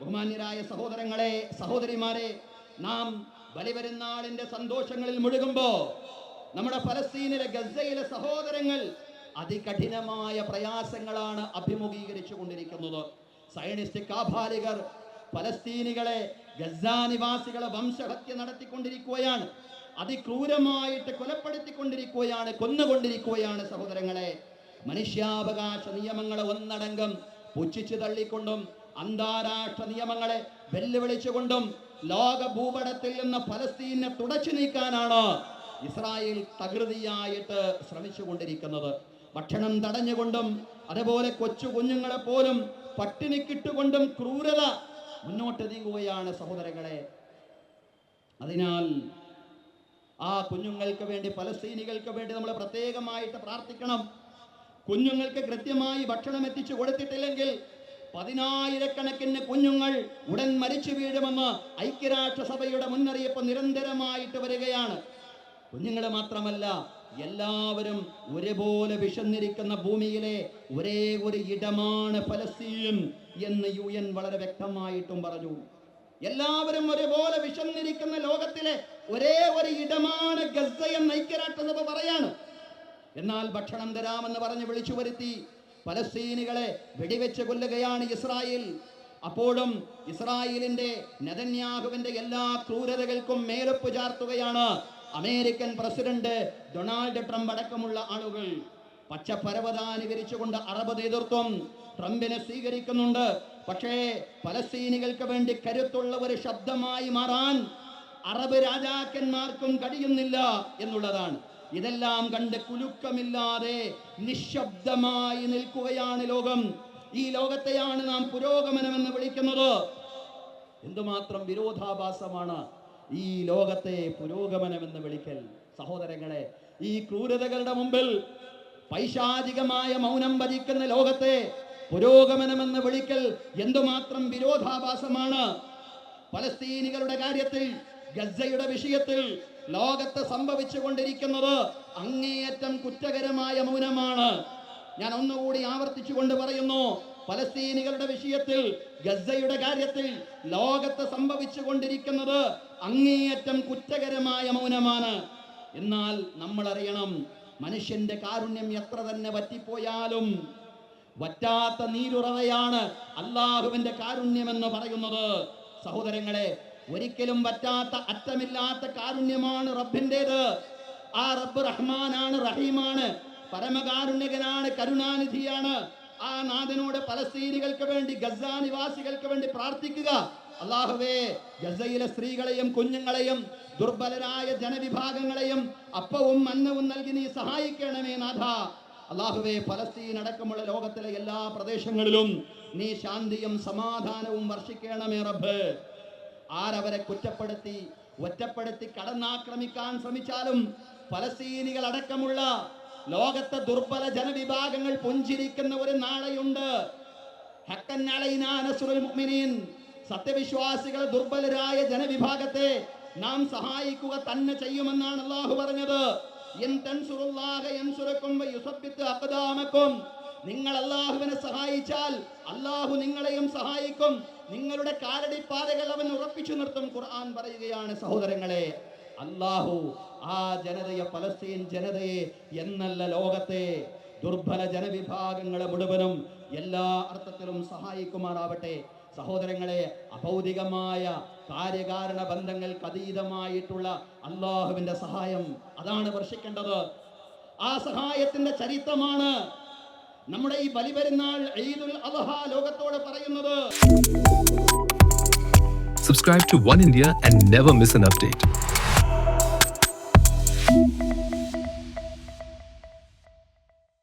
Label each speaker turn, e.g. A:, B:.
A: ബഹുമാന്യരായ സഹോദരങ്ങളെ സഹോദരിമാരെ നാം ബലിപെരുന്നാളിന്റെ സന്തോഷങ്ങളിൽ മുഴുകുമ്പോ നമ്മുടെ ഫലസ്തീനിലെ ഗസയിലെ സഹോദരങ്ങൾ അതികഠിനമായ പ്രയാസങ്ങളാണ് അഭിമുഖീകരിച്ചു കൊണ്ടിരിക്കുന്നത് സയനിസ്റ്റ് കാഭാലികർ ഫലസ്തീനികളെ ഗസ നിവാസികളെ വംശഹത്യ നടത്തിക്കൊണ്ടിരിക്കുകയാണ്. അതിക്രൂരമായിട്ട് കൊലപ്പെടുത്തിക്കൊണ്ടിരിക്കുകയാണ് കൊന്നുകൊണ്ടിരിക്കുകയാണ് സഹോദരങ്ങളെ. മനുഷ്യാവകാശ നിയമങ്ങളെ ഒന്നടങ്കം പുച്ഛിച്ചു തള്ളിക്കൊണ്ടും അന്താരാഷ്ട്ര നിയമങ്ങളെ വെല്ലുവിളിച്ചുകൊണ്ടും ലോക ഭൂപടത്തിൽ നിന്ന് ഫലസ്തീനെ തുടച്ചു നീക്കാനാണ് ഇസ്രായേൽ തകൃതിയായിട്ട് ശ്രമിച്ചുകൊണ്ടിരിക്കുന്നത്. ഭക്ഷണം തടഞ്ഞുകൊണ്ടും അതുപോലെ കൊച്ചു കുഞ്ഞുങ്ങളെ പോലും പട്ടിണി പട്ടിണിക്കിട്ടുകൊണ്ടും ക്രൂരത മുന്നോട്ട് നീങ്ങുകയാണ് സഹോദരങ്ങളെ. അതിനാൽ ആ കുഞ്ഞുങ്ങൾക്ക് വേണ്ടി ഫലസ്തീനികൾക്ക് വേണ്ടി നമ്മൾ പ്രത്യേകമായിട്ട് പ്രാർത്ഥിക്കണം. കുഞ്ഞുങ്ങൾക്ക് കൃത്യമായി ഭക്ഷണം എത്തിച്ചു കൊടുത്തിട്ടില്ലെങ്കിൽ പതിനായിരക്കണക്കിന് കുഞ്ഞുങ്ങൾ ഉടൻ മരിച്ചു വീഴുമെന്ന് ഐക്യരാഷ്ട്രസഭയുടെ മുന്നറിയിപ്പ് നിരന്തരമായിട്ട് വരികയാണ്. കുഞ്ഞുങ്ങളെ മാത്രമല്ല എല്ലാവരും ഒരുപോലെ വിശന്നിരിക്കുന്ന ഭൂമിയിലെ ഒരേ ഒരു ഇടമാണ് ഫലസ്തീൻ എന്ന് യു എൻ വളരെ വ്യക്തമായിട്ടും പറഞ്ഞു. എല്ലാവരും ഒരുപോലെ വിശന്നിരിക്കുന്ന ലോകത്തിലെ ഒരേ ഒരു ഇടമാണ് ഗസ ഐക്യരാഷ്ട്രസഭ പറയാണ്. എന്നാൽ ഭക്ഷണം തരാമെന്ന് പറഞ്ഞ് വിളിച്ചു വരുത്തി. ഫലസ്തീനികളെ വെടിവെച്ച് കൊല്ലുകയാണ് ഇസ്രായേൽ. അപ്പോഴും ഇസ്രായേലിന്റെ നെതന്യാഹുവിന്റെ എല്ലാ ക്രൂരതകൾക്കും മേലൊപ്പ് ചാർത്തുകയാണ് അമേരിക്കൻ പ്രസിഡന്റ് ഡൊണാൾഡ് ട്രംപ് അടക്കമുള്ള ആളുകൾ. പച്ച പരവതാനി വിരിച്ചുകൊണ്ട് അറബ് നേതൃത്വം ട്രംപിനെ സ്വീകരിക്കുന്നുണ്ട്. പക്ഷേ പലസ്തീനികൾക്ക് വേണ്ടി കരുത്തുള്ള ഒരു ശബ്ദമായി മാറാൻ അറബ് രാജാക്കന്മാർക്കും കഴിയുന്നില്ല എന്നുള്ളതാണ്. ഇതെല്ലാം കണ്ട് കുലുക്കമില്ലാതെ നിശബ്ദമായി നിൽക്കുകയാണ് ലോകം. ഈ ലോകത്തെയാണ് നാം പുരോഗമനമെന്ന് വിളിക്കുന്നത്. എന്തുമാത്രം വിരോധാഭാസമാണ് ഈ ലോകത്തെ പുരോഗമനമെന്ന് വിളിക്കൽ. സഹോദരങ്ങളെ ഈ ക്രൂരതകളുടെ മുമ്പിൽ പൈശാചികമായ മൗനം ഭരിക്കുന്ന ലോകത്തെ പുരോഗമനമെന്ന് വിളിക്കൽ എന്തുമാത്രം വിരോധാഭാസമാണ്. പലസ്തീനികളുടെ കാര്യത്തിൽ ഗസയുടെ വിഷയത്തിൽ ലോകത്ത് സംഭവിച്ചു കൊണ്ടിരിക്കുന്നത് അങ്ങേയറ്റം കുറ്റകരമായ മൗനമാണ്. ഞാൻ ഒന്നുകൂടി ആവർത്തിച്ചുകൊണ്ട് പറയുന്നു പലസ്തീനികളുടെ വിഷയത്തിൽ ഗസയുടെ കാര്യത്തിൽ ലോകത്ത് സംഭവിച്ചു കൊണ്ടിരിക്കുന്നത് അങ്ങേയറ്റം കുറ്റകരമായ മൗനമാണ്. എന്നാൽ നമ്മൾ അറിയണം മനുഷ്യന്റെ കാരുണ്യം എത്ര തന്നെ വറ്റിപ്പോയാലും വറ്റാത്ത നീരുറവയാണ് അള്ളാഹുവിന്റെ കാരുണ്യമെന്ന് പറയുന്നത്. സഹോദരങ്ങളെ ഒരിക്കലും പറ്റാത്ത അറ്റമില്ലാത്ത കാരുണ്യമാണ് റബ്ബിന്റെത്. ആ റബ്ബ് റഹ്മാനാണ് റഹീമാണ് പരമകാരുണ്യകനാണ് കരുണാനിധിയാണ്. ആ നാഥനോട് പലസ്തീനികൾക്ക് വേണ്ടി ഗസ നിവാസികൾക്ക് വേണ്ടി പ്രാർത്ഥിക്കുക. അള്ളാഹുവേ ഗസയിലെ സ്ത്രീകളെയും കുഞ്ഞുങ്ങളെയും ദുർബലരായ ജനവിഭാഗങ്ങളെയും അപ്പവും അന്നവും നൽകി നീ സഹായിക്കണമേ നാഥ. അള്ളാഹുവേ ഫലസ്തീൻ അടക്കമുള്ള ലോകത്തിലെ എല്ലാ പ്രദേശങ്ങളിലും നീ ശാന്തിയും സമാധാനവും വർഷിക്കണമേ റബ്ബ്. ആരവരെ കുറ്റപ്പെടുത്തി ഒറ്റപ്പെടുത്തി കടന്നാക്രമിക്കാൻ ശ്രമിച്ചാലും ഫലസ്തീനികൾ അടക്കമുള്ള ലോകത്തെ ദുർബല ജനവിഭാഗങ്ങൾ പുഞ്ചിരിക്കുന്ന ഒരു നാളെയുണ്ട്. സത്യവിശ്വാസികളെ ദുർബലരായ ജനവിഭാഗത്തെ നാം സഹായിക്കുക തന്നെ ചെയ്യുമെന്നാണ് അള്ളാഹു പറഞ്ഞത് ഇൻ തൻസുറുല്ലാഹ എൻസുരക്കും വയുസബ്ബിത്ത് അഖ്ദാമക്കും നിങ്ങൾ അള്ളാഹുവിനെ സഹായിച്ചാൽ അള്ളാഹു നിങ്ങളെയും സഹായിക്കും. നിങ്ങളുടെ കാലടിപ്പാതകൾ അവൻ ഉറപ്പിച്ചു നിർത്തും ഖുർആൻ പറയുകയാണ് സഹോദരങ്ങളെ. അള്ളാഹു ആ ജനതയെ പലസ്തീൻ ജനതയെ എന്നല്ല ലോകത്തെ ദുർബല ജനവിഭാഗങ്ങളെ മുഴുവനും എല്ലാ അർത്ഥത്തിലും സഹായിക്കുമാറാവട്ടെ. സഹോദരങ്ങളെ അഭൗതികമായ കാര്യകാരണ ബന്ധങ്ങൾക്ക് അതീതമായിട്ടുള്ള അള്ളാഹുവിന്റെ സഹായം അതാണ് വർഷിക്കേണ്ടത്. ആ സഹായത്തിന്റെ ചരിത്രമാണ് നമ്മുടെ ഈ ബലിപെരുന്നാൾ ഈദുൽ അദ്ഹ ലോകത്തോട് പറയുന്നത്
B: subscribe to One India and never miss an update